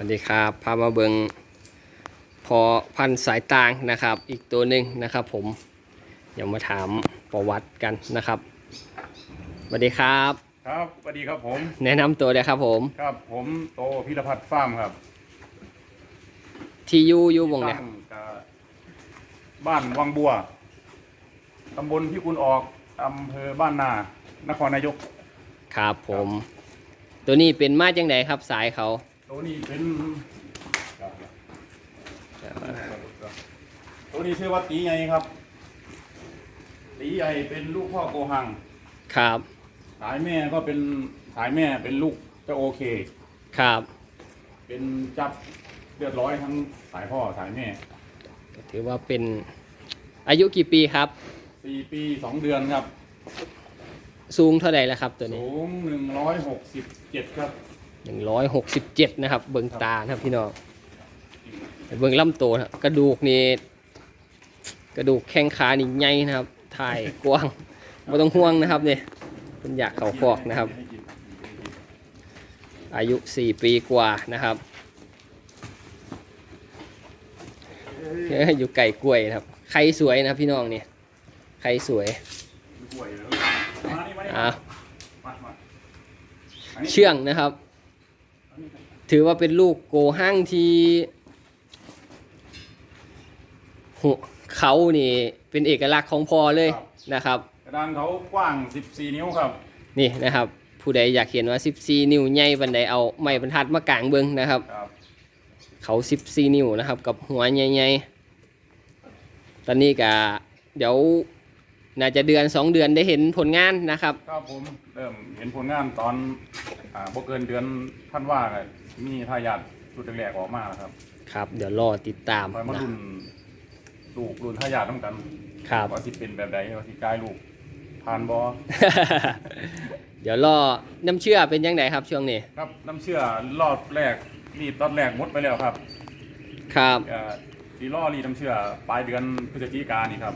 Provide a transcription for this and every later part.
วัสดีครับพามาเบิงพอพันธุ์สายตางนะครับ อีกตัวหนึ่งนะครับ ผมเดี๋ยวมาถามประวัติกันนะครับสวัสดีครับ ครับสวัสดีครับผม แนะนำตัวเลยครับผม ครับผมโตพิรพัฒน์ฟาร์มครับที่อยูอยูวงเนี่ย ตั้งกับบ้านวังบัวตำบลพิกุลออกอำเภอบ้านนา นครนายก ครับผม ตัวนี้เป็นมาจังไหนครับสายเขา ตัวนี้เป็นตัวนี้ชื่อว่าตีไงครับ ตีไอเป็นลูกพ่อโกหัง ครับ สายแม่ก็เป็นสายแม่เป็นลูกเจ้าโอเค ครับ เป็นจับเรียบร้อยทั้งสายพ่อสายแม่ ก็ถือว่าเป็นอายุกี่ปีครับ สี่ปีสองเดือนครับ สูงเท่าไหร่แล้วครับตัวนี้ สูงหนึ่งร้อยหกสิบเจ็ดครับ 167นะครับ เบิงตานะครับพี่น้องเบิงลำตัวนะครับกระดูกนี่กระดูกแข้งขานี่ใหญ่นะครับถ่ายกว้างไม่ต้องห่วงนะครับเนี่ยเป็นอยากเขาฟอกนะครับ อายุ4ปีกว่านะครับเอ้ยอยู่ไก่กล้วยนะครับไข่สวยนะครับพี่น้องนี่ไข่สวยป่วยแล้วมานี่มานี่อ่ามามาอันนี้เชื่องนะครับ ถือว่าเป็นลูกโกห้างที่หัวเขานี่เป็นเอกลักษณ์ของพอเลยนะครับ กระดานเขากว้าง 14 นิ้วครับ นี่นะครับ ผู้ใดอยากเห็นว่า 14 นิ้วใหญ่บันไดเอาไม้บรรทัดมากางเบิงนะครับครับ เขา 14 นิ้วนะครับ กับหัวใหญ่ๆตอนนี้ก็เดี๋ยวน่าจะเดือน 2 เดือนได้เห็นผลงานนะครับ ครับผมเริ่มเห็นผลงานตอน อ่าบ่เกินเดือนท่านว่าก็มีทายาทชุดแรกๆออกมาแล้วครับครับ เดี๋ยวรอติดตามคอยมานะรุ่นลูกรุ่นทายาทต้องกันครับ ว่าสิเป็นแบบใดว่าสิกลายลูกผ่านบอเดี๋ยวรอน้ำเชื่อเป็นยังไงครับช่วงนี้ครับน้ำเชื่อรอบแรกรีดตอนแรกหมดไปแล้วครับครับเอ่อสีล่อรีดน้ำเชื่อปลายเดือนพฤศจิกายนนี่ครับ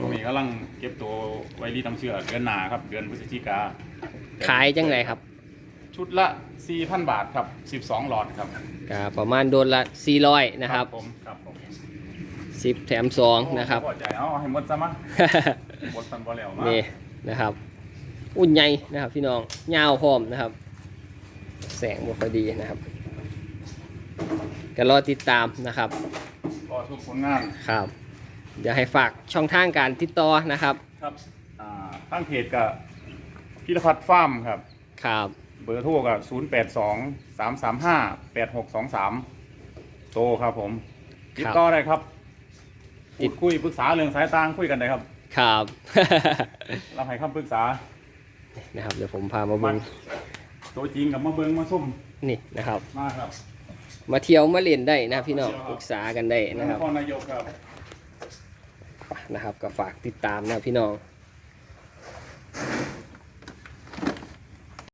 ตรงนี้กำลังเก็บตัวไว้รีดน้ำเชื่อเดือนหนาครับ เดือนพฤศจิกาขายจังไรครับ ชุดละ 4,000 บาทครับ 12 หลอดครับก็ประมาณโดนละ 400 นะครับ ผมครับผม10 แถม 2 นะครับ พอใจเอาให้หมดซะมะหมดสันบ่แล้วมานี่นะครับ อุ่นใหญ่นะครับพี่น้องยาวพร้อมนะครับ แสงบ่ค่อยดีนะครับก็รอติดตามนะครับรอทุกผลงานครับ เดี๋ยวให้ฝากช่องทางการติดต่อนะครับ ครับอ่าตั้งเพจกับพิรพัฒน์ฟาร์มครับ ครับเบอร์โทรกับ082 335 8623โตครับผม ติดต่อได้ครับติติดดคุยปรึกษาเรื่องสายตางคุยกันได้ครับ ครับเราให้คำปรึกษานะครับเดี๋ยวผมพามามัเบิ่นงตัวจริงกับมาเบิงมาส้มนี่นะครับ มาครับ มาเที่ยวมาเล่นได้นะพี่น้องปรึกษากันได้นนะครับครนายกครับนะครับก็ฝากติดตามนะพี่น้องค